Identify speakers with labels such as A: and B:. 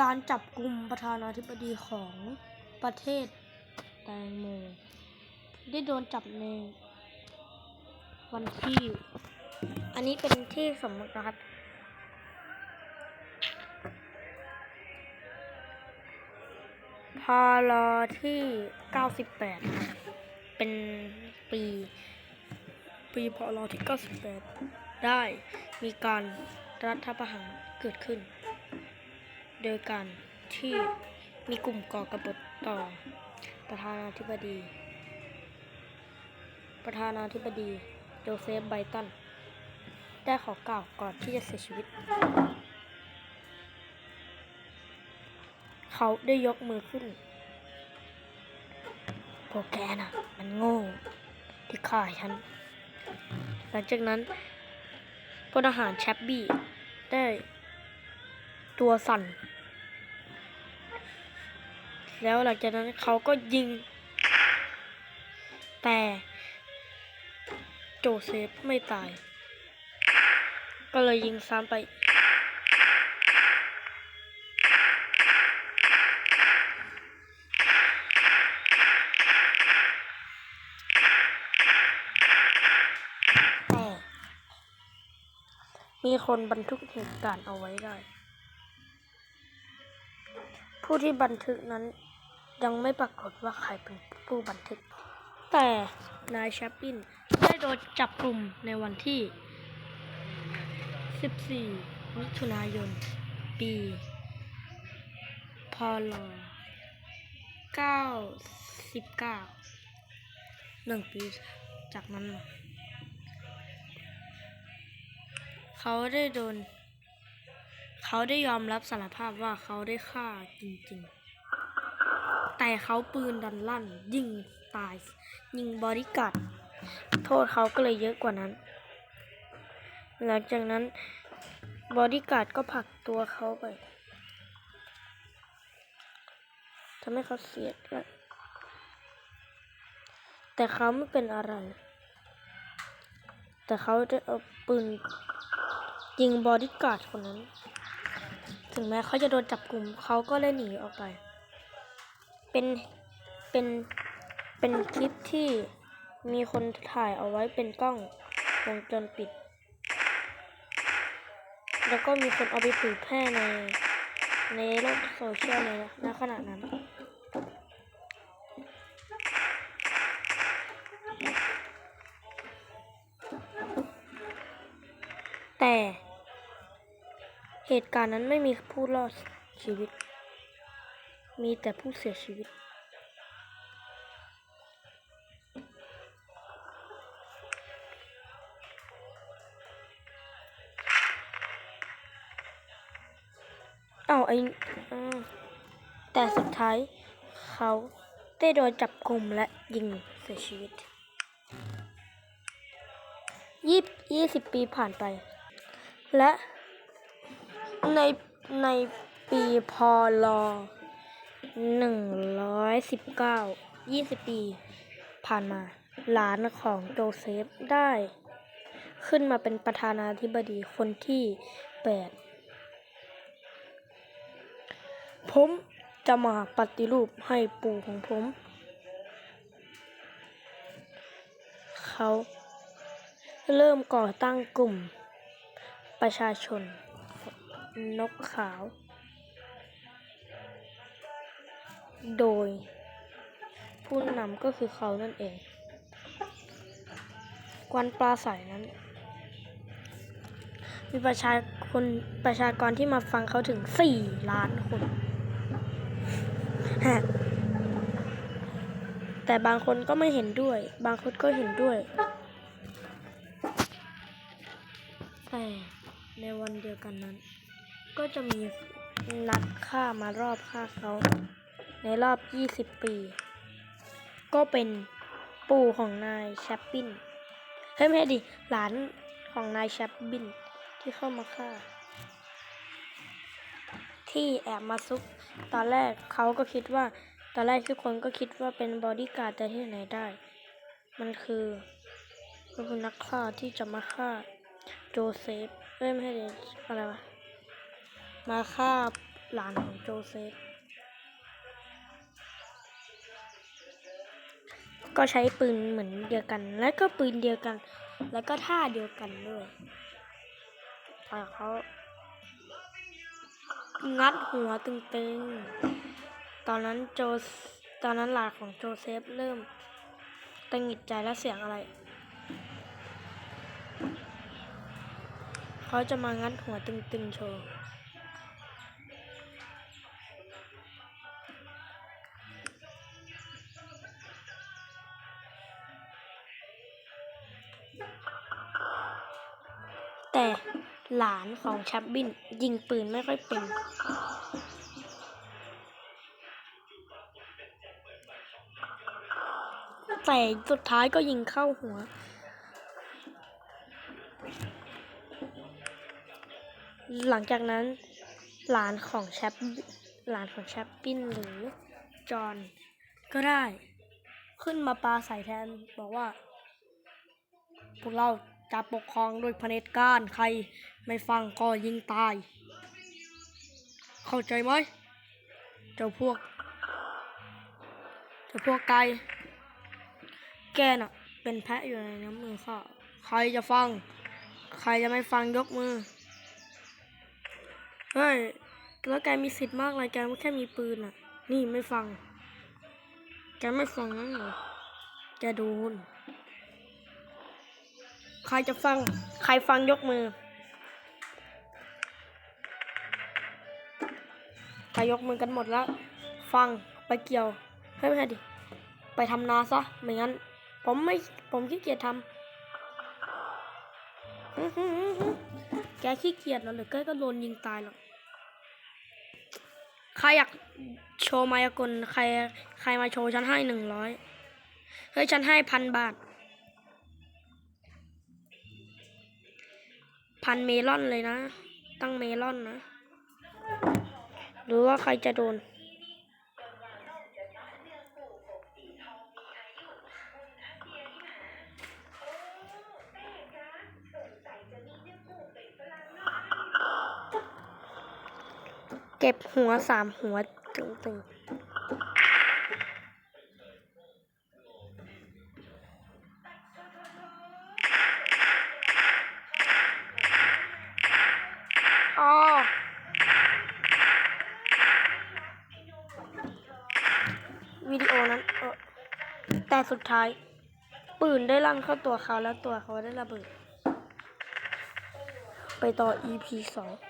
A: การจับกลุ่มประธานาธิบดีของประเทศแตงโมได้โดนจับในวันที่ อันนี้เป็นที่สมมตินะครับพอรอที่ 98 เป็นปี ปีพอรอที่ 98 ได้มีการรัฐประหารเกิดขึ้น โดยการที่มีกลุ่มก่อกระบฏต่อ ประธานาธิบดี ประธานาธิบดีโจเซฟไบตัน ได้ขอกล่าวก่อนที่จะเสียชีวิต เขาได้ยกมือขึ้นพวกแกน่ะ มันโง่ที่ฆ่าฉัน หลังจากนั้นพลทหารแชปบี้ได้ตัวสั่น แล้วหลังจากนั้นเขาก็ยิง แต่ โจเซฟไม่ตาย ก็เลยยิงซ้ำไปแต่มีคนบันทึกเหตุการณ์เอาไว้ได้ผู้ที่บันทึกนั้น ยังไม่ปรากฏว่าใครเป็นผู้บันทึก แต่นายแชปปินได้โดนจับกลุ่มในวันที่ 14 มิถุนายน ปีพล99 หนึ่งปีจากนั้น เขาได้โดน เขาได้ยอมรับสารภาพว่าเขาได้ฆ่าจริง ๆ แต่เขาปืนดันลั่น ยิงตาย ยิงบอดี้การ์ดโทษเขาก็เลยเยอะกว่านั้น หลังจากนั้นบอดี้การ์ดก็ผลักตัวเขาไปทำให้เขาเสียดแต่เขาไม่เป็นอะไร แต่เขาได้เอาปืนยิงบอดี้การ์ดคนนั้น ถึงแม้เขาจะโดนจับกลุ่มเขาก็ได้หนีออกไป เป็นเป็นเป็นคลิปที่มีคนถ่ายเอาไว้เป็นกล้องวงจรปิด แล้วก็มีคนเอาไปเผยแพร่ในในโลกโซเชียลในณขณะนั้น แต่เหตุการณ์นั้นไม่มีผู้รอดชีวิต มีแต่ผู้เสียชีวิต เอาไอ้อ่าแต่สุดท้ายเขาได้โดนจับกลุ่มและยิงเสียชีวิตยี่ยี่สิบปีผ่านไป และในในปีพล หนึ่งร้อยสิบเก้ายี่สิบปี ผ่านมาหลานของโจเซฟได้ ขึ้นมาเป็นประธานาธิบดีคนที่แปดผมจะมาปฏิรูปให้ปู่ของผม เขาเริ่มก่อตั้งกลุ่มประชาชนนกขาว โดย ผู้นำก็คือเขานั่นเอง กวนปลาใสนั้น มีประชาคนประชากรที่มาฟังเขาถึง 4 ล้านคนฮะแต่บางคนก็ไม่เห็นด้วย บางคนก็เห็นด้วย แต่ในวันเดียวกันนั้น ก็จะมีนักฆ่ามารอบฆ่าเขา ในรอบ 20 ปี ก็เป็นปู่ของนายแชปปินเฮ้ยไม่ใช่ดิหลานของนายแชปปินที่เข้ามาฆ่า ที่แอบมาซุก ตอนแรกเขาก็คิดว่า ตอนแรกทุกคนก็คิดว่าเป็นบอดี้การ์ดแต่ที่ไหนได้ มันคือมันคือนักฆ่าที่จะมาฆ่าโจเซฟเอ้ยไม่ใช่ดิอะไรวะมาฆ่าหลานของโจเซฟ ก็ใช้ปืนเหมือนเดียวกัน แล้วก็ปืนเดียวกัน แล้วก็ท่าเดียวกันด้วยแต่เขางัดหัวตึงๆ ตอนนั้นโจตอนนั้นหลานของโจเซฟเริ่มตังหิดใจและเสียงอะไร เขาจะมางัดหัวตึงๆโชว์ แต่หลานของชับบินยิงปืนไม่ค่อยเป็น แต่สุดท้ายก็ยิงเข้าหัว หลังจากนั้นหลานของแชปหลานของแชปปินหรือจอห์นก็ได้ ขึ้นมาปาใส่แทนบอกว่า พวกเรา จะปกครองโดยพเผด็จการใครไม่ฟังก็ยิงตาย เข้าใจไหมเจ้าพวกเจ้าพวกไก่แกน่ะ เป็นแพะอยู่ในน้ำมือข้าใครจะฟัง ใครจะไม่ฟังยกมือเฮ้ยแล้วแกมีสิทธิ์มากเลยแกแค่มีปืนอะ นี่ไม่ฟัง แกไม่ฟังนั่นเหรอแกโดน ใครจะฟัง ใครฟังยกมือ ใครยกมือกันหมดแล้ว ฟังไปเกี่ยวเฮ้ยไม่ใช่ดิ ไปทำนาซะ ไม่งั้น ผมไม่ ผมขี้เกียจทำแกขี้เกียจแล้วหรือแกก็โดนยิงตายหรอกใครอยากโชว์มายากล ใคร ใครมาโชว์ฉันให้หนึ่งร้อย เฮ้ย ฉันให้พันบาท พันเมลอนเลยนะ ตั้งเมลอนนะ หรือว่าใครจะโดนเก็บหัวสามหัวตึงๆ วิดีโอนั้นเออแต่สุดท้าย ปืนได้ลั่นเข้าตัวเขาแล้วตัวเขาได้ระเบิด ไปต่อ EP สอง